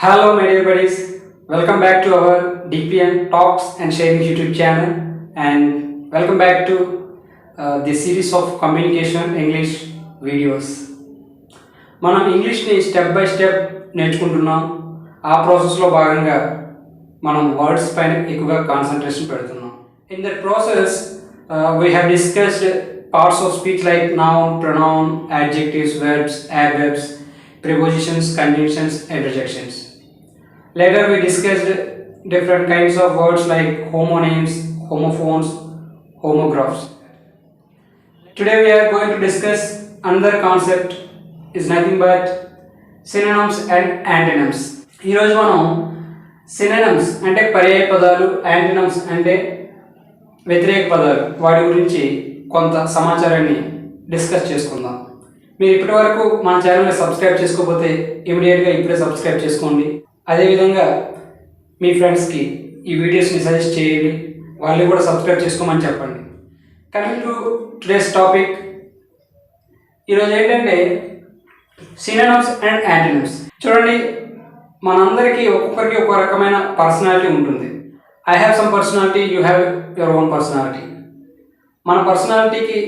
Hello, my dear buddies. Welcome back to our DPN Talks and Sharing YouTube channel, and welcome back to uh, the series of communication English videos. మనం ఇంగ్లీష్ని step by step నేర్చుకుంటున్నాం ఆ ప్రాసెస్లో భాగంగా మనం words పైన ఎక్కువగా concentration పెడుతున్నాం in that process we have discussed parts of speech like noun pronoun adjectives verbs adverbs prepositions conjunctions and rejections later we discussed different kinds of words like homonyms homophones homographs Today we are going to discuss another concept is nothing but synonyms and antonyms. ఈరోజు మనం synonyms అంటే పర్యాయ పదాలు antonyms అంటే వ్యతిరేక పదాలు వాటి గురించి కొంత సమాచారాన్ని డిస్కస్ చేసుకుందాం మీరు ఇప్పటి వరకు మన ఛానల్ని సబ్స్క్రైబ్ చేసుకోకపోతే ఇమీడియట్గా ఇప్పుడే సబ్స్క్రైబ్ చేసుకోండి అదేవిధంగా మీ ఫ్రెండ్స్కి ఈ వీడియోస్ని సజెస్ట్ చేయండి. వాళ్ళు కూడా సబ్స్క్రైబ్ చేసుకోమని చెప్పండి. కమింగ్ టు టుడేస్ టాపిక్ ఈరోజు ఏంటంటే సినోనమ్స్ అండ్ యాంటీనమ్స్ చూడండి మనందరికీ ఒక్కొక్కరికి ఒక రకమైన పర్సనాలిటీ ఉంటుంది. I have some personality you have your own personality మన పర్సనాలిటీకి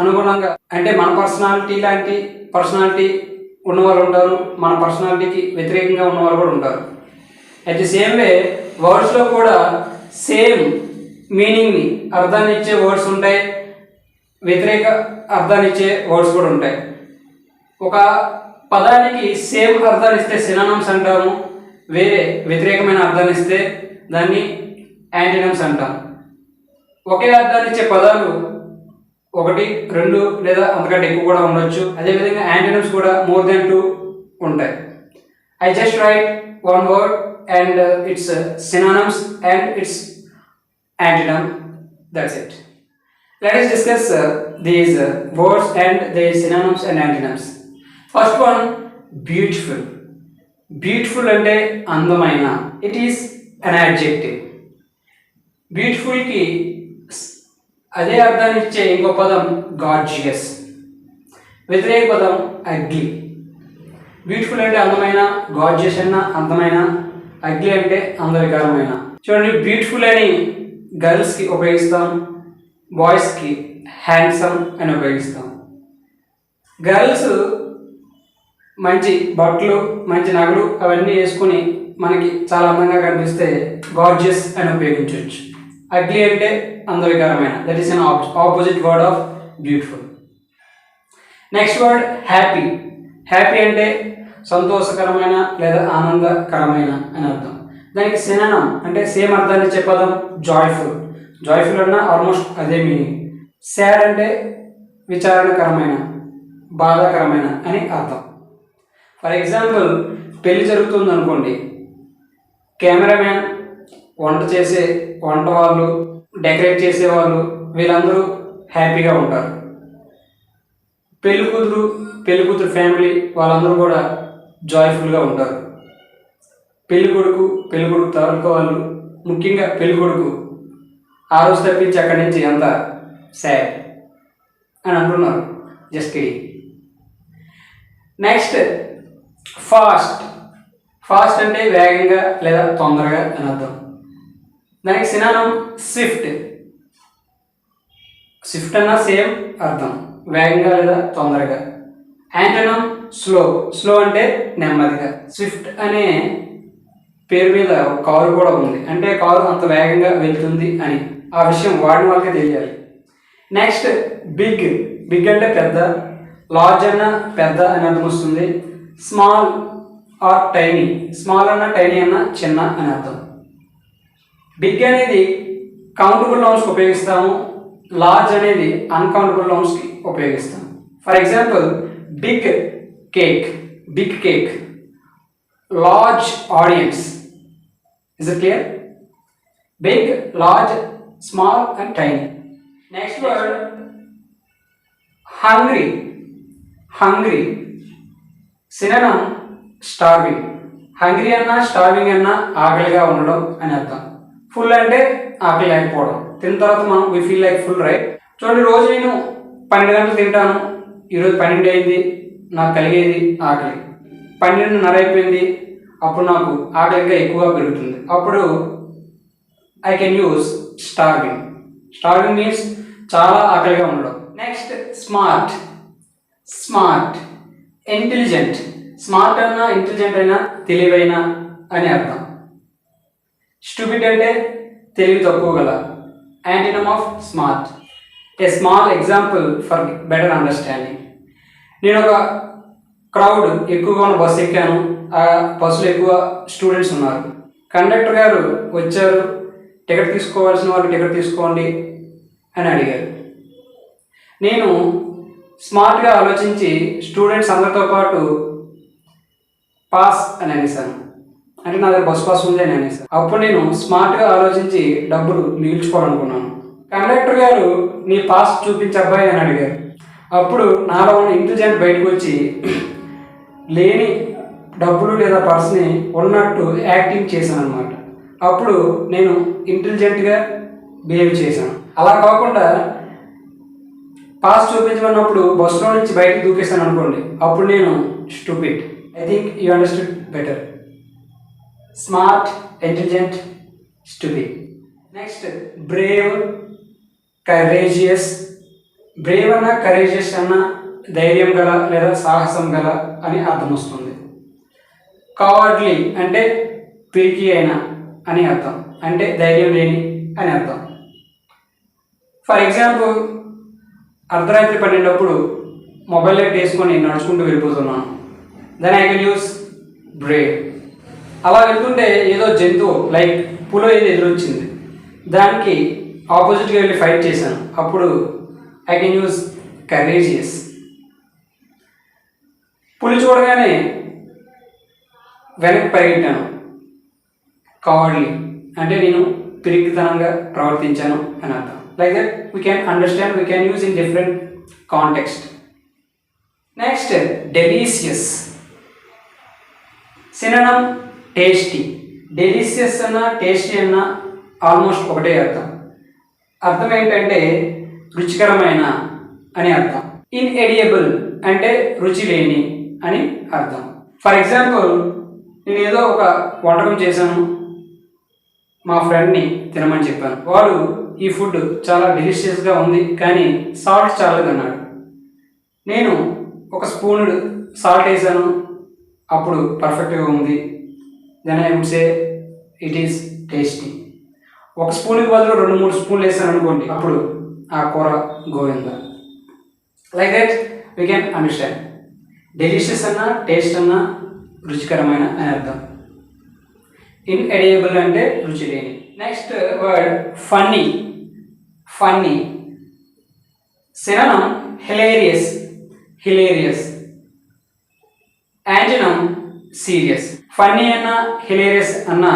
అనుగుణంగా అంటే మన పర్సనాలిటీ లాంటి పర్సనాలిటీ ఉన్నవారు ఉంటారు మన పర్సనాలిటీకి వ్యతిరేకంగా ఉన్నవారు కూడా ఉంటారు. అట్ ది సేమ్ వే వర్డ్స్లో కూడా సేమ్ మీనింగ్ని అర్థాన్ని ఇచ్చే వర్డ్స్ ఉంటాయి వ్యతిరేక అర్థాన్ని ఇచ్చే వర్డ్స్ కూడా ఉంటాయి. ఒక పదానికి సేమ్ అర్థాన్ని ఇస్తే సినానమ్స్ అంటాము వేరే వ్యతిరేకమైన అర్థాన్ని ఇస్తే దాన్ని యాంటీనమ్స్ అంటాం. ఒకే అర్థాన్ని ఇచ్చే పదాలు ఒకటి రెండు లేదా అంతకంటే ఎక్కువ కూడా ఉండొచ్చు అదేవిధంగా యాంటోనిమ్స్ కూడా మోర్ దెన్ టూ ఉంటాయి I just write one word and its synonyms and its antonym that's it let us discuss these words and words and and synonyms first one beautiful beautiful అంటే అందమైన it is an adjective బ్యూటిఫుల్కి అదే అర్థాన్ని ఇచ్చే ఇంకో పదం gorgeous. వ్యతిరేక పదం అగ్లీ బ్యూటిఫుల్ అంటే అందమైన గాడ్జియస్ అన్న అందమైన అగ్లీ అంటే అందరికరమైన చూడండి బ్యూటిఫుల్ అని గర్ల్స్కి ఉపయోగిస్తాం బాయ్స్కి హ్యాండ్సమ్ అని ఉపయోగిస్తాం. గర్ల్స్ మంచి బట్టలు మంచి నగలు అవన్నీ వేసుకుని మనకి చాలా అందంగా కనిపిస్తే గార్జియస్ అని ఉపయోగించవచ్చు. అగ్లీ అంటే అందవికరమైన that is an opposite word of beautiful next word happy happy అంటే సంతోషకరమైన లేదా ఆనందకరమైన అని అర్థం. దానికి సిననం అంటే సేమ్ అర్థాన్ని చెప్పదాం జాయ్ఫుల్ జాయ్ఫుల్ అన్న ఆల్మోస్ట్ అదే మీనింగ్ సాడ్ అంటే విచారణకరమైన బాధాకరమైన అని అర్థం. ఫర్ ఎగ్జాంపుల్ పెళ్ళి జరుగుతుంది అనుకోండి కెమెరామ్యాన్ వంట చేసే వంట వాళ్ళు డెకరేట్ చేసే వాళ్ళు వీళ్ళందరూ హ్యాపీగా ఉంటారు. పెళ్ళి కూతురు పెళ్ళి కూతురు ఫ్యామిలీ వాళ్ళందరూ కూడా జాయ్ఫుల్గా ఉంటారు. పెళ్ళి కొడుకు పెళ్ళి కొడుకు తాలూకా వాళ్ళు ముఖ్యంగా పెళ్ళి కొడుకు ఆ రోజు తప్పించి అక్కడి నుంచి అంత సాడ్ అని అంటున్నారు. జస్ట్ నెక్స్ట్ ఫాస్ట్ ఫాస్ట్ అంటే వేగంగా లేదా తొందరగా అని అర్థం. దానికి సినానం స్విఫ్ట్ స్విఫ్ట్ అన్న సేమ్ అర్థం. వేగంగా లేదా తొందరగా. యాంటనం స్లో స్లో అంటే నెమ్మదిగా. స్విఫ్ట్ అనే పేరు మీద కారు కూడా ఉంది. అంటే కారు అంత వేగంగా వెళ్తుంది అని. ఆ విషయం వాడిన వాళ్ళకే తెలియాలి. నెక్స్ట్ బిగ్ బిగ్ అంటే పెద్ద. లార్జ్ అన్న పెద్ద అని అర్థం వస్తుంది. స్మాల్ ఆర్ టైనీ స్మాల్ అన్న టైనీ అన్న చిన్న అని అర్థం. బిగ్ అనేది కౌంటబుల్ నౌన్స్కి ఉపయోగిస్తాము. లార్జ్ అనేది అన్కౌంటబుల్ నౌన్స్కి ఉపయోగిస్తాం for example big cake big cake large audience is it clear big large small and tiny next word hungry hungry synonym starving hungry అన్న స్టార్వింగ్ అన్న ఆకలిగా ఉండడం అని అర్థం. ఫుల్ అంటే ఆకలి లేకపోవడం తిన్న తర్వాత మనం we feel like full right చూడండి రోజు నేను పన్నెండు గంటలు తింటాను. ఈరోజు పన్నెండు అయింది నాకు కలిగేది ఆకలి. పన్నెండున్నర అయిపోయింది. అప్పుడు నాకు ఆకలి ఇంకా ఎక్కువగా పెరుగుతుంది. అప్పుడు I can use starving starving means చాలా ఆకలిగా ఉండడం. Next smart smart intelligent smart అయినా ఇంటెలిజెంట్ అయినా తెలివైన అని అర్థం. స్టూపిడ్ అంటే తెలివి తక్కువ గల. Antonym of smart a small example for better understanding నేను ఒక క్రౌడ్ ఎక్కువగా ఉన్న బస్సు ఎక్కాను. ఆ బస్సులో ఎక్కువ స్టూడెంట్స్ ఉన్నారు. కండక్టర్ గారు వచ్చారు. టికెట్ తీసుకోవాల్సిన వాళ్ళు టికెట్ తీసుకోండి అని అడిగారు. నేను స్మార్ట్గా ఆలోచించి స్టూడెంట్స్ అందరితో పాటు పాస్ అని అనేసాను అంటే నా దగ్గర బస్ పాస్ ఉంది అని అనేసాను అప్పుడు నేను స్మార్ట్గా ఆలోచించి డబ్బులు మిగిల్చుకోవాలనుకున్నాను కండక్టర్ గారు నీ పాస్ చూపించి అబ్బాయి అని అడిగారు. అప్పుడు నాలో ఉన్న ఇంటెలిజెంట్ బయటకు వచ్చి లేని డబ్బులు లేదా పర్స్ని ఉన్నట్టు యాక్టింగ్ చేశాను అనమాట అప్పుడు నేను ఇంటెలిజెంట్గా బిహేవ్ చేశాను. అలా కాకుండా పాస్ చూపించమన్నప్పుడు బస్సులో నుంచి బయటకు దూకేశాను అనుకోండి. అప్పుడు నేను stupid. I think you understood better. Smart intelligent stupid next. Brave courageous. Brave అన్న కరేజియస్ అన్న ధైర్యం గల లేదా సాహసం గల అని అర్థం వస్తుంది. కావర్డ్లీ అంటే పిరికి అయిన అని అర్థం. అంటే ధైర్యం లేని అని అర్థం. ఫర్ ఎగ్జాంపుల్ అర్ధరాత్రి పన్నెండప్పుడు మొబైల్ లైట్ వేసుకొని నడుచుకుంటూ వెళ్ళిపోతున్నాను. Then I can use brave. అలా వెళ్తుంటే ఏదో జంతువు లైక్ పులో ఏది ఎదురొచ్చింది. దానికి ఆపోజిట్గా వెళ్ళి ఫైట్ చేశాను. అప్పుడు ఐ కెన్ యూస్ కరేజియస్ పులి చూడగానే వెనక్కి పరిగెట్టాను కావర్డ్లీ అంటే నేను పిరిగితనంగా ప్రవర్తించాను అని అర్థం. Like that we can understand we can use in different context next delicious synonym tasty delicious అన్న టేస్టీ అన్న ఆల్మోస్ట్ ఒకటే అర్థం. అర్థం ఏంటంటే రుచికరమైన అని అర్థం. ఇన్ఎడియబుల్ అంటే రుచి లేని అని అర్థం. ఫర్ ఎగ్జాంపుల్ నేను ఏదో ఒక వంటకం చేశాను మా ఫ్రెండ్ని తినమని చెప్పాను. వాడు ఈ ఫుడ్ చాలా డెలిషియస్గా ఉంది కానీ సాల్ట్ చాలదు అన్నాడు నేను ఒక స్పూన్ సాల్ట్ వేసాను అప్పుడు పర్ఫెక్ట్గా ఉంది then I would say it is tasty ఒక స్పూన్కి బదులు రెండు మూడు స్పూన్లు వేసాను అనుకోండి అప్పుడు ఆ కూర Govinda. Like that we can understand delicious అన్న టేస్ట్ అన్న రుచికరమైన అని అర్థం. ఇన్ ఎడియబుల్ అంటే రుచి లేని. Next word funny funny synonym hilarious hilarious antonym serious. Funny అన్న హిలేరియస్ అన్న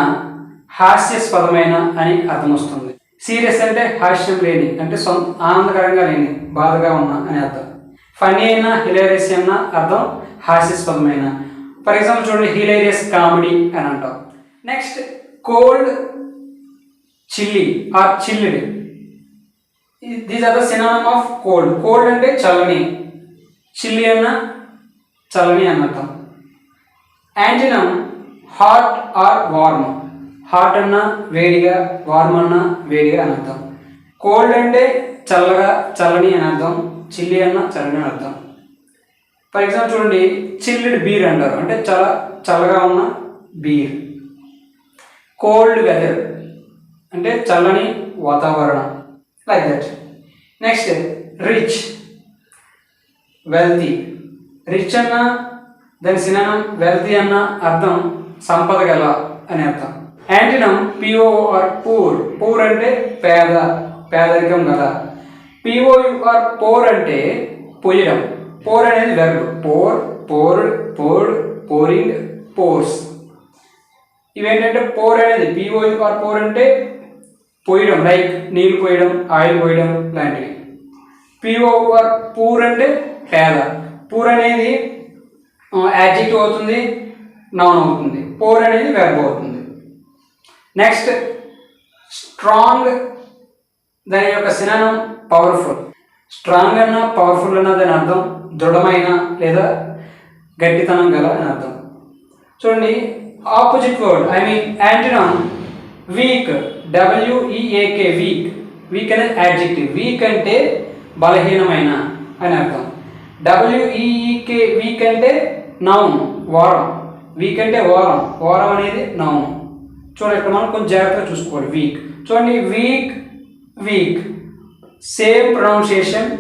హాస్యాస్పదమైన అని అర్థం వస్తుంది సీరియస్ అంటే హాస్యం లేని అంటే సొంత ఆనందకరంగా లేని బాధగా ఉన్న అని అర్థం. ఫన్నీ అయినా హిలేరియస్ అన్న అర్థం హాస్యాస్పదమైన. ఫర్ ఎగ్జాంపుల్ చూడండి హిలేరియస్ కామెడీ అని అంటాం. Next cold chilly or chilled. These are the synonym of cold. Cold అంటే చల్లని. చిల్లి అన్న చల్లని అని అర్థం. Antonym hot or warm hot అన్నా వేడిగా వార్మ్ అన్నా వేడిగా అని అర్థం. కోల్డ్ అంటే చల్లగా చల్లని అని అర్థం. చిల్లి అన్న చల్లని అని అర్థం. ఫర్ ఎగ్జాంపుల్ చూడండి చిల్లిడ్ బీర్ అంటారు. అంటే చాలా చల్లగా ఉన్న బీర్ కోల్డ్ వెదర్ అంటే చల్లని వాతావరణం. Like that next rich wealthy rich అన్నా దాని సినానం వెల్తీ అన్న అర్థం సంపద గల అని అర్థం. యాంటినం పిఓఆర్ పూర్. పూర్ అంటే పేద పేదరికం గల పిఓ ఆర్ పోర్ అంటే పొయ్యడం పోర్ అనేది verb pour poured poured pouring pours. ఇవేంటంటే పోర్ అనేది పిఓ పోర్ అంటే పోయడం లైక్ నీళ్ళు పోయడం ఆయిల్ పోయడం లాంటివి. పిఓఆర్ పూర్ అంటే పేద. పూర్ అనేది యాడ్జెక్టివ్ అవుతుంది నౌన్ అవుతుంది. పోర్ అనేది వెర్బ్ అవుతుంది. నెక్స్ట్ స్ట్రాంగ్ దాని యొక్క సినానం పవర్ఫుల్ స్ట్రాంగ్ అన్న పవర్ఫుల్ అన్న దాని అర్థం దృఢమైన లేదా గట్టితనం గల అని అర్థం. చూడండి opposite word I mean antonym weak W E A K weak weak అనేది యాడ్జెక్టివ్ వీక్ అంటే బలహీనమైన అని అర్థం. W E E K week అంటే నౌన్ వారం. వీక్ అంటే వారం. వారం అనేది నౌన్. చూడండి ఇక్కడ మనం కొంచెం జాగ్రత్తగా చూసుకోవాలి. వీక్. చూడండి week weak. Same pronunciation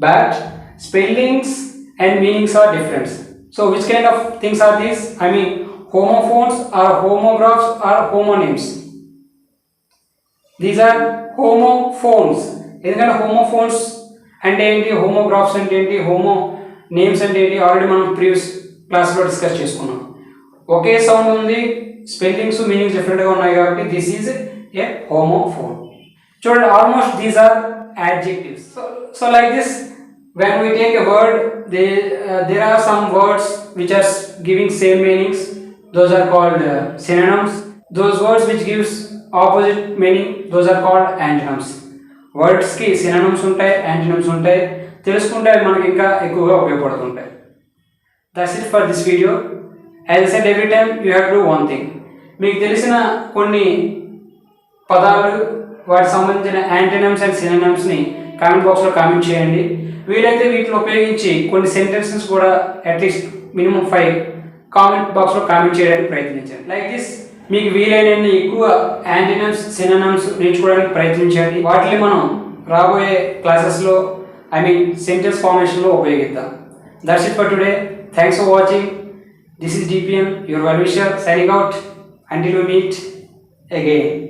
but spellings and meanings are difference so which kind of things are these I mean homophones or homographs or homonyms these are homophones ఎందుకంటే హోమోఫోన్స్ అంటే ఏంటి? హోమోగ్రాఫ్స్ అంటే ఏంటి? హోమో నేమ్స్ అంటే ఏంటి? Already మనం previous క్లాస్లో discuss చేసుకున్నాం ఒకే సౌండ్ ఉంది స్పెల్లింగ్స్ మీనింగ్స్ డిఫరెంట్గా ఉన్నాయి కాబట్టి దిస్ ఈజ్ ఏ హోమోఫోన్ చూడండి almost these are adjectives so, so like this when we take a word they, uh, there are some words which are giving same meanings those are called uh, synonyms those words which gives opposite meaning those are called antonyms వర్డ్స్కి synonyms ఉంటాయి antonyms ఉంటాయి తెలుసుకుంటే అవి మనకి ఇంకా ఎక్కువగా ఉపయోగపడుతుంటాయి that's it for this video as said every time you have to one thing మీకు తెలిసిన కొన్ని పదాలు వాటికి సంబంధించిన యాంటీనమ్స్ అండ్ సినోనమ్స్ని కామెంట్ బాక్స్లో కామెంట్ చేయండి. వీలైతే వీటిని ఉపయోగించి కొన్ని సెంటెన్సెస్ కూడా at least minimum five comment బాక్స్లో కామెంట్ చేయడానికి ప్రయత్నించండి. లైక్ దిస్ మీకు వీలైనన్ని ఎక్కువ యాంటీనమ్స్ సినోనమ్స్ నేర్చుకోవడానికి ప్రయత్నించండి. వాటిని మనం రాబోయే క్లాసెస్లో ఐ మీన్ సెంటెన్స్ ఫార్మేషన్లో ఉపయోగిద్దాం. That's it for today Thanks for watching. This is DPM, your Valuisha, signing out. Until we meet again.